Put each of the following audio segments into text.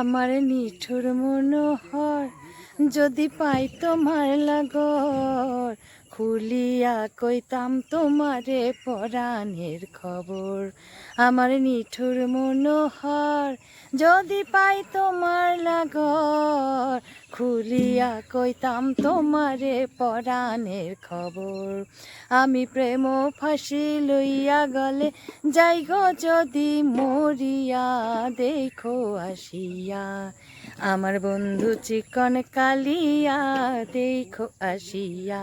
আমার নিঠুর মনোহর, যদি পাই তোমার লাগর, খুলিয়া কইতাম তোমারে পরাণের খবর। আমার নিঠুর মনোহর, যদি পাই তোমার লাগর খুলিয়া কইতাম তোমারে পরাণের খবর। আমি প্রেম ফাঁসি লইয়া গলে যাই গো যদি মরিয়া, দেখো আসিয়া। আমার বন্ধু চিকন কালিয়া, দেখো আসিয়া।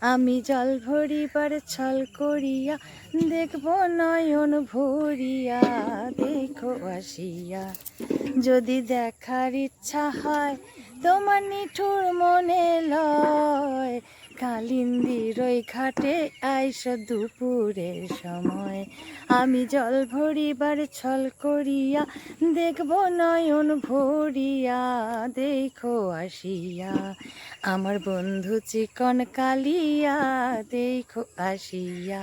আমি জল ভরিবার ছল করিয়া দেখব নয়ন ভরিয়া, দেখো আসিয়া। যদি দেখার ইচ্ছা হয় তোমার নিঠুর মনে লয় কালিন্দির ওই ঘাটে আইস দুপুরের সময়। আমি জল ভরিবার ছল করিয়া দেখব নয়ন ভরিয়া, দেখো আসিয়া। আমার বন্ধু চিকন কালিয়া, দেখো আসিয়া।